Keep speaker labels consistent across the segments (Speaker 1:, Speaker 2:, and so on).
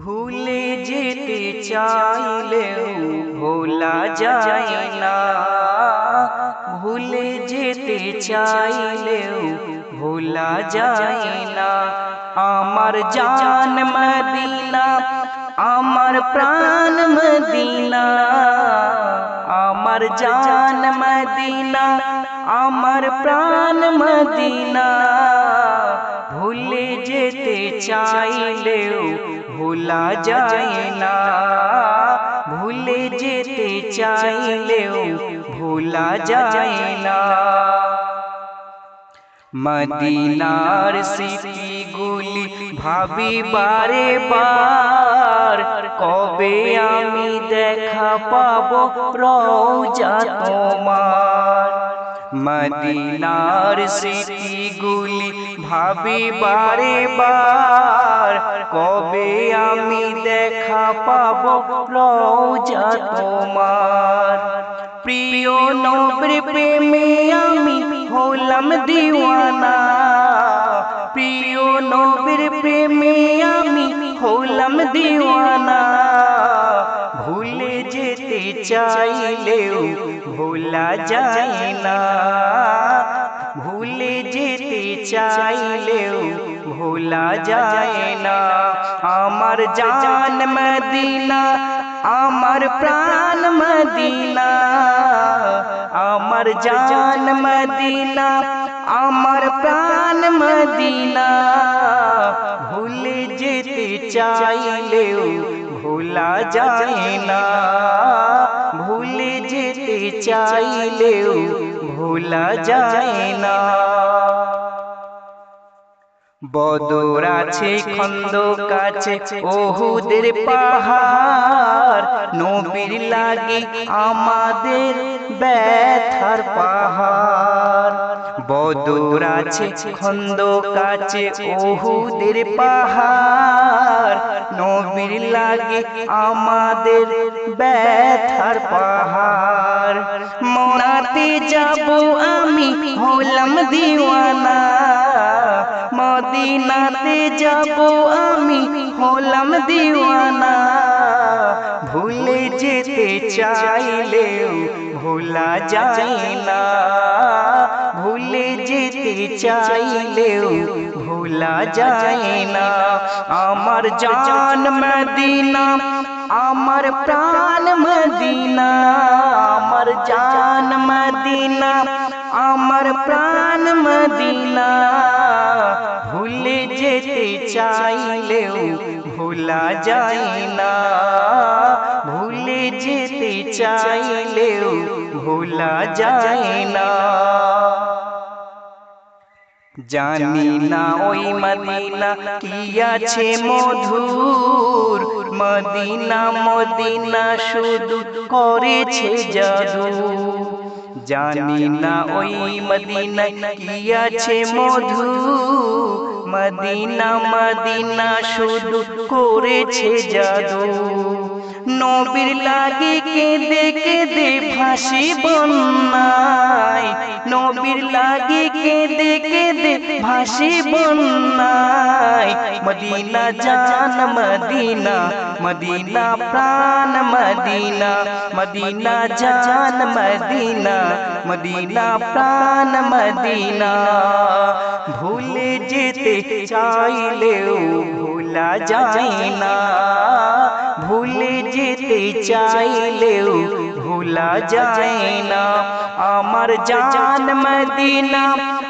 Speaker 1: ভুলে যেতে চাইলেও ভোলা যায় না ভুলে যেতে চাইলেও ভোলা যায় না আমার জান মদিনা আমার প্রাণ মদিনা আমার জান মদিনা আমার প্রাণ মদিনা ভুলে যেতে চাইলেও ভোলা যায় না। ভুলে যেতে চাইলেও ভোলা যায় না। মদিনার স্মৃতিগুলি ভাবি বারে বার কবে আমি দেখা পাবো রওজা তোমার? মদিনার স্মৃতিগুলি ভাবি বারে বার কবে আমি দেখা পাবো রওজা তোমার প্রিয় নবীর প্রেমে আমি হলাম দিওয়ানা প্রিয় নবীর প্রেমে আমি হলাম দিওয়ানা ভুলে যেতে চাইলেও ভোলা যায় না ভুলে যেতে চাইলেও ভোলা যায় না আমার জান মদিনা আমার প্রাণ মদিনা আমার জান মদিনা আমার প্রাণ মদিনা ভুলে যেতে চাইলেও ভোলা যায় না ভুলে যেতে চাইলেও ভোলা যায় না। বদর আছে খন্দ কাছে ওহুদের পাহাড়। নবীর লাগে আমাদের ব্যথার পাহাড়। বদর আছে খন্দ কাছে ওহুদের পাহাড়। নবীর লাগে আমাদের ব্যথার পাহাড় যাব আমি হলাম দিওয়ানা মদিনাতে যাব আমি হলাম দিওয়ানা ভুলে যেতে চাইলেও ভোলা যায় না ভুলে যেতে চাইলেও ভোলা যায় না আমার জান মদিনা আমার প্রাণ মদিনা আমার জান মদিনা আমার প্রাণ মদিনা ভুলে যেতে চাইলেও ভোলা যায় না ভুলে যেতে চাইলেও ভোলা যায় না জানি না ওই মদিনা কি আছে মধুর মদিনা মদিনা শুধু করেছে জাদু। জানি না ওই মদিনা কি আছে মধু। মদিনা মদিনা শুধু করেছে জাদু। নবীর লাগে কেঁদে কেঁদে ভাসি বন্যায়। নবীর লাগে কেঁদে কেঁদে ভাসি বন্যায় মদিনা জান মদিনা মদিনা প্রাণ মদিনা মদিনা জান মদিনা মদিনা প্রাণ মদিনা ভুলে যেতে চাইলেও ভোলা যায় না ভুলে যেতে চাইলেও ভোলা যায় না আমার জান মদিনা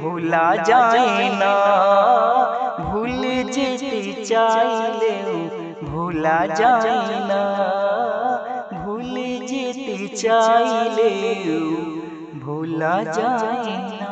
Speaker 1: भूला जाना भूल जी चाहले भूला जाना भूल जी चाहले भूला जाना